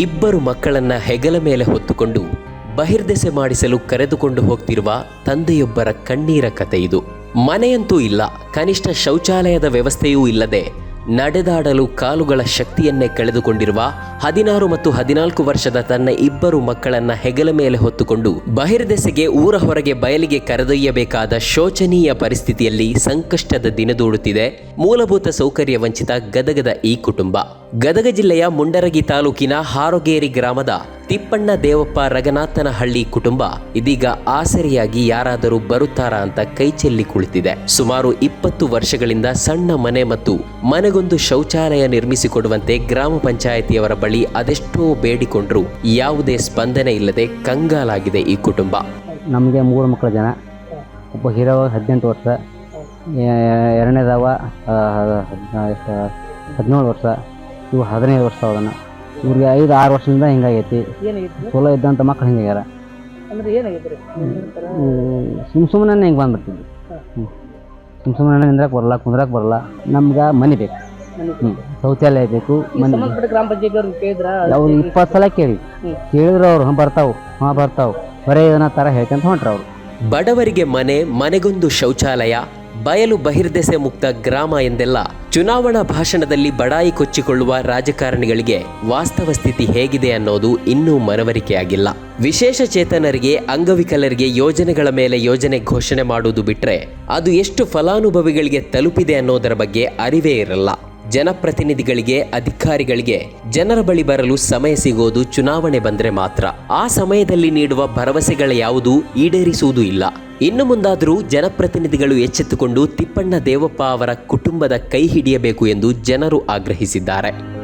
ಇಬ್ಬರು ಮಕ್ಕಳನ್ನ ಹೆಗಲ ಮೇಲೆ ಹೊತ್ತುಕೊಂಡು ಬಹಿರ್ದೆಸೆ ಮಾಡಿಸಲು ಕರೆದುಕೊಂಡು ಹೋಗ್ತಿರುವ ತಂದೆಯೊಬ್ಬರ ಕಣ್ಣೀರ ಕಥೆ ಇದು. ಮನೆಯಂತೂ ಇಲ್ಲ, ಕನಿಷ್ಠ ಶೌಚಾಲಯದ ವ್ಯವಸ್ಥೆಯೂ ಇಲ್ಲದೆ ನಡೆದಾಡಲು ಕಾಲುಗಳ ಶಕ್ತಿಯನ್ನೇ ಕಳೆದುಕೊಂಡಿರುವ ಹದಿನಾರು ಮತ್ತು ಹದಿನಾಲ್ಕು ವರ್ಷದ ತನ್ನ ಇಬ್ಬರು ಮಕ್ಕಳನ್ನ ಹೆಗಲ ಮೇಲೆ ಹೊತ್ತುಕೊಂಡು ಬಹಿರ್ದೆಸೆಗೆ ಊರ ಹೊರಗೆ ಬಯಲಿಗೆ ಕರೆದೊಯ್ಯಬೇಕಾದ ಶೋಚನೀಯ ಪರಿಸ್ಥಿತಿಯಲ್ಲಿ ಸಂಕಷ್ಟದ ದಿನದೂಡುತ್ತಿದೆ ಮೂಲಭೂತ ಸೌಕರ್ಯ ವಂಚಿತ ಗದಗದ ಈ ಕುಟುಂಬ. ಗದಗ ಜಿಲ್ಲೆಯ ಮುಂಡರಗಿ ತಾಲೂಕಿನ ಹಾರೋಗೇರಿ ಗ್ರಾಮದ ತಿಪ್ಪಣ್ಣ ದೇವಪ್ಪ ರಗನಾಥನಹಳ್ಳಿ ಕುಟುಂಬ ಇದೀಗ ಆಸರೆಯಾಗಿ ಯಾರಾದರೂ ಬರುತ್ತಾರಾ ಅಂತ ಕೈಚೆಲ್ಲಿ ಕುಳಿತಿದೆ. ಸುಮಾರು ಇಪ್ಪತ್ತು ವರ್ಷಗಳಿಂದ ಸಣ್ಣ ಮನೆ ಮತ್ತು ಮನೆಗೊಂದು ಶೌಚಾಲಯ ನಿರ್ಮಿಸಿಕೊಡುವಂತೆ ಗ್ರಾಮ ಪಂಚಾಯಿತಿಯವರ ಬಳಿ ಅದೆಷ್ಟೋ ಬೇಡಿಕೊಂಡ್ರು. ಯಾವುದೇ ಸ್ಪಂದನೆ ಇಲ್ಲದೆ ಕಂಗಾಲಾಗಿದೆ ಈ ಕುಟುಂಬ. ನಮಗೆ ಮೂರು ಮಕ್ಕಳ ಜನ. ಒಬ್ಬ ಹೀರೋ ಹದಿನೆಂಟು ವರ್ಷ. ಎರಡನೇದವ ಹದಿನೇಳು ವರ್ಷ. ಇವು ಹದಿನೈದು ವರ್ಷ ಅವನ್ನ ಇವ್ರಿಗೆ ಐದು ಆರು ವರ್ಷದಿಂದ ಹಿಂಗಾಗೈತಿ. ಚಲೋ ಇದ್ದಂಥ ಮಕ್ಳು ಹಿಂಗಾಗ್ಯಾರ. ಅಂದ್ರೆ ಸುಮ್ ಸುಮ್ಮನೆ ಹಿಂಗೆ ಬಂದ್ಬಿಡ್ತಿದ್ವಿ. ಸುಮ್ ಸುಮ್ಮನೆ ನಿಂದ್ರಕ್ಕೆ ಬರಲ್ಲ ಕುಂದ್ರಕ್ಕೆ ಬರಲ್ಲ. ನಮ್ಗೆ ಮನೆ ಬೇಕು. ಹ್ಞೂ ಶೌಚಾಲಯ ಬೇಕು ಮನೆ ಸಂಬಂಧಪಟ್ಟ ಗ್ರಾಮ ಪಂಚಾಯತ್ ಅವ್ರಿಗೆ ಕೇಳಿದ್ರ? ಅವ್ರು ಇಪ್ಪತ್ತು ಸಲ ಕೇಳಿ. ಕೇಳಿದ್ರು ಅವ್ರು ಹಾಂ ಬರ್ತಾವು ಹಾಂ ಬರ್ತಾವು. ಬರೀ ಇದನ್ನ ಥರ ಹೇಳ್ಕೊಂತ ಹೊಂಟ್ರು ಅವರು. ಬಡವರಿಗೆ ಮನೆ ಮನೆಗೊಂದು ಶೌಚಾಲಯ ಬಯಲು ಬಹಿರ್ದೆಸೆ ಮುಕ್ತ ಗ್ರಾಮ ಎಂದೆಲ್ಲ ಚುನಾವಣಾ ಭಾಷಣದಲ್ಲಿ ಬಡಾಯಿ ಕೊಚ್ಚಿಕೊಳ್ಳುವ ರಾಜಕಾರಣಿಗಳಿಗೆ ವಾಸ್ತವ ಸ್ಥಿತಿ ಹೇಗಿದೆ ಅನ್ನೋದು ಇನ್ನೂ ಮನವರಿಕೆಯಾಗಿಲ್ಲ. ವಿಶೇಷ ಚೇತನರಿಗೆ, ಅಂಗವಿಕಲರಿಗೆ ಯೋಜನೆಗಳ ಮೇಲೆ ಯೋಜನೆ ಘೋಷಣೆ ಮಾಡುವುದು ಬಿಟ್ರೆ ಅದು ಎಷ್ಟು ಫಲಾನುಭವಿಗಳಿಗೆ ತಲುಪಿದೆ ಅನ್ನೋದರ ಬಗ್ಗೆ ಅರಿವೇ ಇರಲ್ಲ. ಜನಪ್ರತಿನಿಧಿಗಳಿಗೆ, ಅಧಿಕಾರಿಗಳಿಗೆ ಜನರ ಬಳಿ ಬರಲು ಸಮಯ ಸಿಗೋದು ಚುನಾವಣೆ ಬಂದ್ರೆ ಮಾತ್ರ. ಆ ಸಮಯದಲ್ಲಿ ನೀಡುವ ಭರವಸೆಗಳ ಯಾವುದೂ ಈಡೇರಿಸುವುದೂ ಇಲ್ಲ. ಇನ್ನು ಮುಂದಾದರೂ ಜನಪ್ರತಿನಿಧಿಗಳು ಎಚ್ಚೆತ್ತುಕೊಂಡು ತಿಪ್ಪಣ್ಣ ದೇವಪ್ಪ ಅವರ ಕುಟುಂಬದ ಕೈ ಹಿಡಿಯಬೇಕು ಎಂದು ಜನರು ಆಗ್ರಹಿಸಿದ್ದಾರೆ.